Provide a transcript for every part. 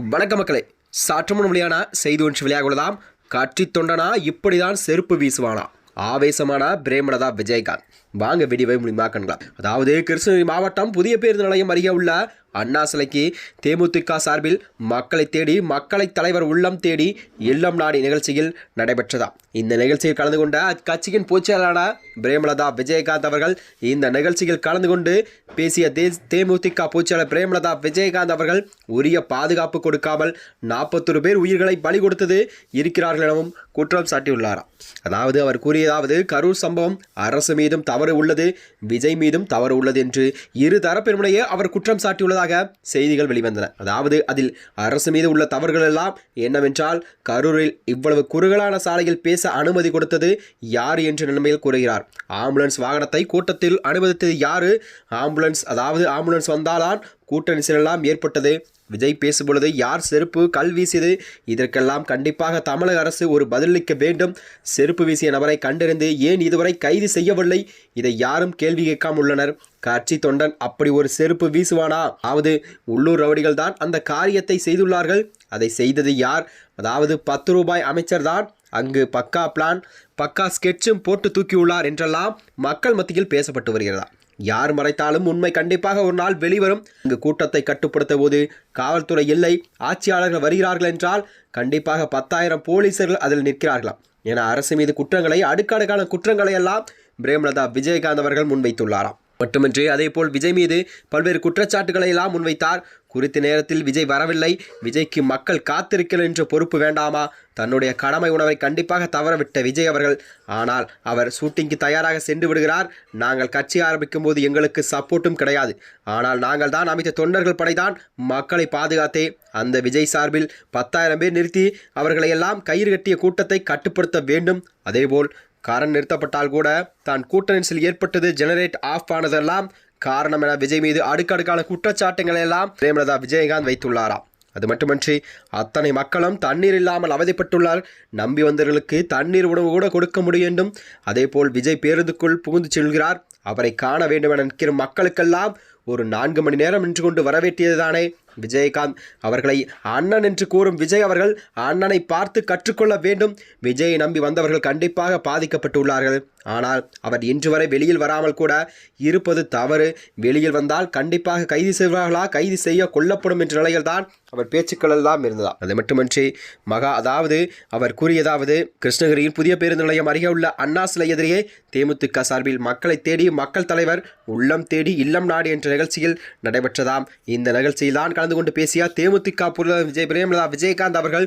வணக்க மக்களே. சற்று முன் செய்தி ஒன்று வெளியாக உள்ளதாம் கட்சி தொண்டனா இப்படிதான் செருப்பு வீசுவானா? ஆவேசமான பிரேமலதா விஜயகாந்த். வாங்க வெடிவை முடியுமா கண்கலாம். அதாவது கிருஷ்ணகிரி மாவட்டம் புதிய பேருந்து நிலையம் அருகே உள்ள அண்ணா சிலைக்கு தேமுதிக சார்பில் மக்களை தேடி மக்களை தலைவர் உள்ளம் தேடி இல்லம் நாடி நிகழ்ச்சியில் நடைபெற்றதா. இந்த நிகழ்ச்சியில் கலந்து கொண்ட அக்கட்சியின் பொதுச்செயலாளரான பிரேமலதா விஜயகாந்த் அவர்கள் இந்த நிகழ்ச்சியில் கலந்து கொண்டு பேசிய தே தேமுதிக பொதுச்செயலர் பிரேமலதா விஜயகாந்த் அவர்கள் உரிய பாதுகாப்பு கொடுக்காமல் நாற்பத்தொரு பேர் உயிர்களை பலி கொடுத்தது இருக்கிறார்கள் எனவும் குற்றம் சாட்டியுள்ளாராம் அதாவது அவர் கூறியதாவது கரூர் சம்பவம் அரசு மீதும் தவறு உள்ளது விஜய் மீதும் தவறு உள்ளது என்று இரு தரப்பினுடைய அவர் குற்றம் சாட்டியுள்ளதாக செய்திகள் வெளிவந்தன. அதாவது அதில் அரசு மீது உள்ள தவறுகள் எல்லாம் என்னவென்றால் கரூரில் இவ்வளவு குறுகலான சாலையில் பேச அனுமதி கொடுத்தது யார் என்ற நிலைமையில் கூறுகிறார். ஆம்புலன்ஸ் வாகனத்தை கூட்டத்தில் அனுமதித்தது யாரு? ஆம்புலன்ஸ் அதாவது ஆம்புலன்ஸ் வந்தால்தான் கூட்ட நெரிசலெல்லாம் ஏற்பட்டது. விஜய் பேசும்பொழுது யார் செருப்பு? கல் வீசியது? இதற்கெல்லாம் கண்டிப்பாக தமிழக அரசு ஒரு பதிலளிக்க வேண்டும். செருப்பு வீசிய நபரை கண்டறிந்து ஏன் இதுவரை கைது செய்யவில்லை? இதை யாரும் கேள்வி கேட்காம உள்ளனர். கட்சி தொண்டன் அப்படி ஒரு செருப்பு வீசுவானா? அதாவது உள்ளூர் ரவுடிகள் தான் அந்த காரியத்தை செய்துள்ளார்கள். அதை செய்தது யார்? அதாவது பத்து ரூபாய் அமைச்சர் தான். அங்கு பக்கா பிளான் பக்கா ஸ்கெட்சும் போட்டு தூக்கியுள்ளார் என்றெல்லாம் மக்கள் மத்தியில் பேசப்பட்டு வருகிறதா? யார் மறைத்தாலும் உண்மை கண்டிப்பாக ஒரு நாள் வெளிவரும். இங்கு கூட்டத்தை கட்டுப்படுத்த போது காவல்துறை இல்லை ஆட்சியாளர்கள் வருகிறார்கள் என்றால் கண்டிப்பாக பத்தாயிரம் போலீசர்கள் அதில் நிற்கிறார்களாம். என அரசு மீது குற்றங்களை அடுக்கடுக்கான குற்றங்களை எல்லாம் பிரேமலதா விஜயகாந்த் அவர்கள் முன்வைத்துள்ளாராம். மட்டுமின்றி அதேபோல் விஜய் மீது பல்வேறு குற்றச்சாட்டுகளை எல்லாம் முன்வைத்தார். குறித்த நேரத்தில் விஜய் வரவில்லை. விஜய்க்கு மக்கள் காத்திருக்கிறேன் என்ற பொறுப்பு வேண்டாமா? தன்னுடைய கடமை உணவை கண்டிப்பாக தவறவிட்ட விஜய் அவர்கள். ஆனால் அவர் ஷூட்டிங்க்கு தயாராக சென்று விடுகிறார். நாங்கள் கட்சி ஆரம்பிக்கும் போது எங்களுக்கு சப்போர்ட்டும் கிடையாது. ஆனால் நாங்கள் தான் அமைத்த தொண்டர்கள் படைதான் மக்களை பாதுகாத்தே. அந்த விஜய் சார்பில் பத்தாயிரம் பேர் நிறுத்தி அவர்களை எல்லாம் கயிறு கட்டிய கூட்டத்தை கட்டுப்படுத்த வேண்டும். அதேபோல் காரன் நிறுத்தப்பட்டால் கூட தான் கூட்டணிசில் ஏற்பட்டது ஜெனரேட் ஆஃப் ஆனதெல்லாம் காரணம் என விஜய் மீது அடுக்கடுக்கான குற்றச்சாட்டுகளை எல்லாம் பிரேமலதா விஜயகாந்த் வைத்துள்ளாராம் அது மட்டுமன்றி அத்தனை மக்களும் தண்ணீர் இல்லாமல் அவதிப்பட்டுள்ளார். நம்பி வந்தவர்களுக்கு தண்ணீர் உணவு கூட கொடுக்க முடியும் அதேபோல் விஜய் பேருந்துக்குள் புகுந்து செல்கிறார். அவரை காண வேண்டும் என நிற்கிற மக்களுக்கெல்லாம் ஒரு நான்கு மணி நேரம் நின்று கொண்டு வரவேற்றியதுதானே விஜயகாந்த் அவர்களை அண்ணன் என்று கூறும் விஜய் அவர்கள் அண்ணனை பார்த்து கற்றுக்கொள்ள வேண்டும். விஜயை நம்பி வந்தவர்கள் கண்டிப்பாக பாதிக்கப்பட்டுள்ளார்கள். ஆனால் அவர் இன்று வரை வெளியில் வராமல் கூட இருப்பது தவறு. வெளியில் வந்தால் கண்டிப்பாக கைது செய்வார்களா? கைது செய்ய கொல்லப்படும் என்ற நிலையில்தான் அவர் பேச்சுக்கள் எல்லாம் இருந்ததா அது மட்டுமின்றி மகா அதாவது அவர் கூறியதாவது கிருஷ்ணகிரியின் புதிய பேருந்து நிலையம் அருகே உள்ள அண்ணா சிலை எதிரே தேமுதிக சார்பில் மக்களை தேடி மக்கள் தலைவர் உள்ளம் தேடி இல்லம் நாடு என்ற நிகழ்ச்சியில் நடைபெற்றதாம். இந்த நிகழ்ச்சியில் தான் கலந்து கொண்டு பேசிய தேமுதிக பொருளாளர் விஜய் பிரேமலதா விஜயகாந்த் அவர்கள்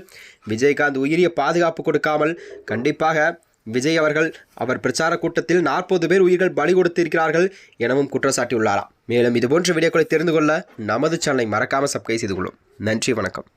விஜயகாந்த் உயிரிய பாதுகாப்பு கொடுக்காமல் கண்டிப்பாக விஜய் அவர்கள் அவர் பிரச்சார கூட்டத்தில் நாற்பது பேர் உயிர்கள் பலி கொடுத்திருக்கிறார்கள் எனவும் குற்றம் சாட்டியுள்ளாராம் மேலும் இதுபோன்ற வீடியோக்களை தெரிந்து கொள்ள நமது சேனலை மறக்காமல் சப்ஸ்கிரைப் செய்து கொள்ளும். நன்றி வணக்கம்.